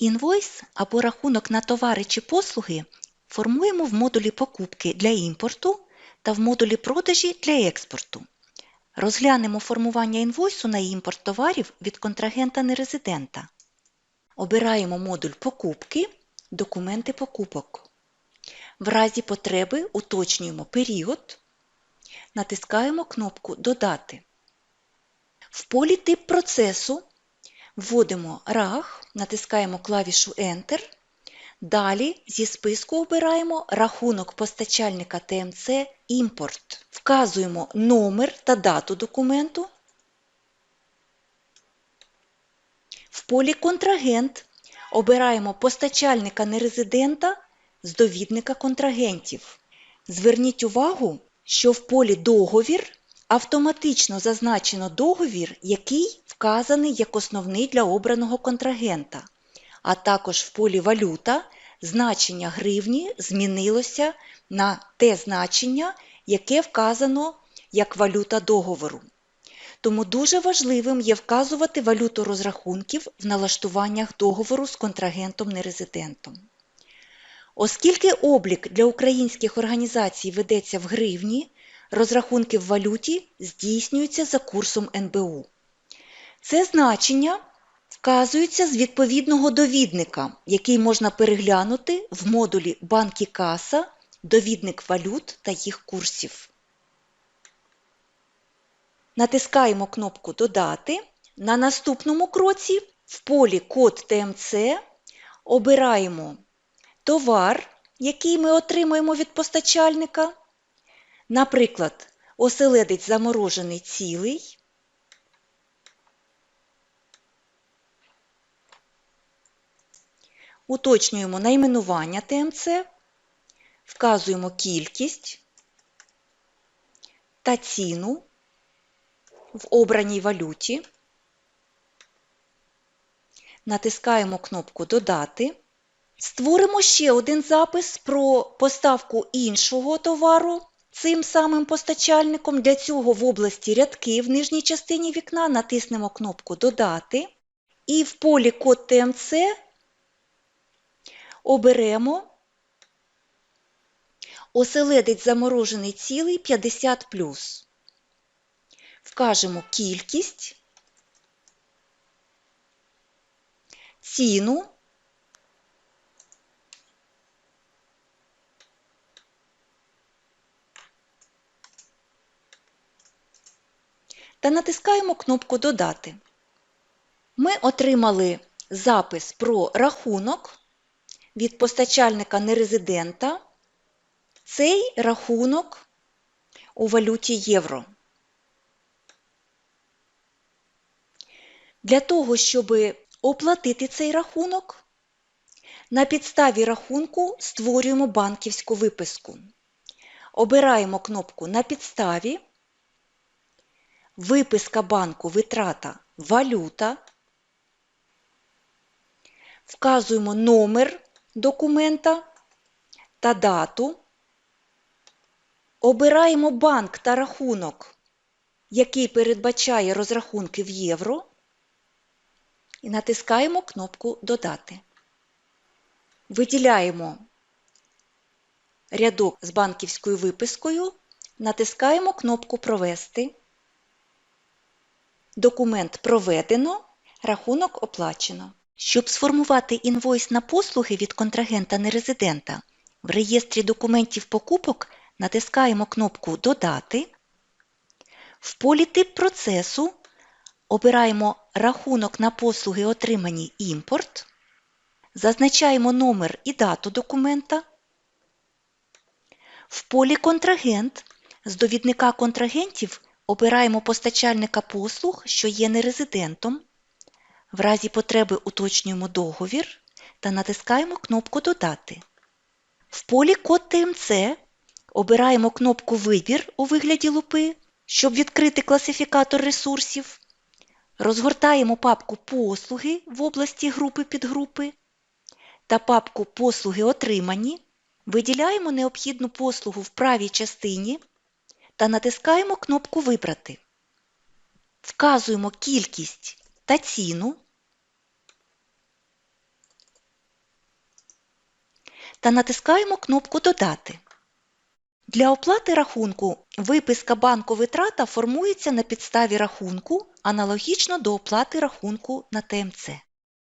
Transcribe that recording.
Інвойс або рахунок на товари чи послуги формуємо в модулі покупки для імпорту та в модулі продажі для експорту. Розглянемо формування інвойсу на імпорт товарів від контрагента-нерезидента. Обираємо модуль покупки, документи покупок. В разі потреби уточнюємо період, натискаємо кнопку Додати. В полі Тип процесу вводимо RAG, натискаємо клавішу Enter. Далі зі списку обираємо рахунок постачальника ТМЦ Імпорт. Вказуємо номер та дату документу. В полі Контрагент обираємо постачальника нерезидента з довідника контрагентів. Зверніть увагу, що в полі Договір автоматично зазначено договір, який вказаний як основний для обраного контрагента, а також в полі Валюта значення гривні змінилося на те значення, яке вказано як валюта договору. Тому дуже важливим є вказувати валюту розрахунків в налаштуваннях договору з контрагентом-нерезидентом. Оскільки облік для українських організацій ведеться в гривні, розрахунки в валюті здійснюються за курсом НБУ. Це значення вказується з відповідного довідника, який можна переглянути в модулі Банки Каса, довідник валют та їх курсів. Натискаємо кнопку Додати. На наступному кроці в полі Код ТМЦ обираємо товар, який ми отримуємо від постачальника. Наприклад, оселедець заморожений цілий. Уточнюємо найменування ТМЦ, вказуємо кількість та ціну в обраній валюті. Натискаємо кнопку Додати. Створимо ще один запис про поставку іншого товару цим самим постачальником. Для цього в області рядки в нижній частині вікна натиснемо кнопку Додати і в полі Код ТМЦ оберемо оселедець заморожений цілий 50 Вкажемо кількість, ціну та натискаємо кнопку Додати. Ми отримали запис про рахунок від постачальника нерезидента. Цей рахунок у валюті євро. Для того, щоб оплатити цей рахунок, на підставі рахунку створюємо банківську виписку. Обираємо кнопку На підставі, виписка банку витрата валюта, вказуємо номер документа та дату, обираємо банк та рахунок, який передбачає розрахунки в євро, і натискаємо кнопку Додати. Виділяємо рядок з банківською випискою, натискаємо кнопку Провести. Документ проведено, рахунок оплачено. Щоб сформувати інвойс на послуги від контрагента-нерезидента, в реєстрі документів покупок натискаємо кнопку Додати. В полі Тип процесу обираємо Рахунок на послуги отримані імпорт. Зазначаємо номер і дату документа. В полі Контрагент з довідника контрагентів обираємо постачальника послуг, що є нерезидентом. В разі потреби уточнюємо договір та натискаємо кнопку Додати. В полі Код ТМЦ обираємо кнопку Вибір у вигляді лупи, щоб відкрити класифікатор ресурсів. Розгортаємо папку Послуги в області групи підгрупи та папку Послуги отримані. Виділяємо необхідну послугу в правій частині та натискаємо кнопку Вибрати. Вказуємо кількість та ціну та натискаємо кнопку Додати. Для оплати рахунку виписка банку витрата формується на підставі рахунку аналогічно до оплати рахунку на ТМЦ.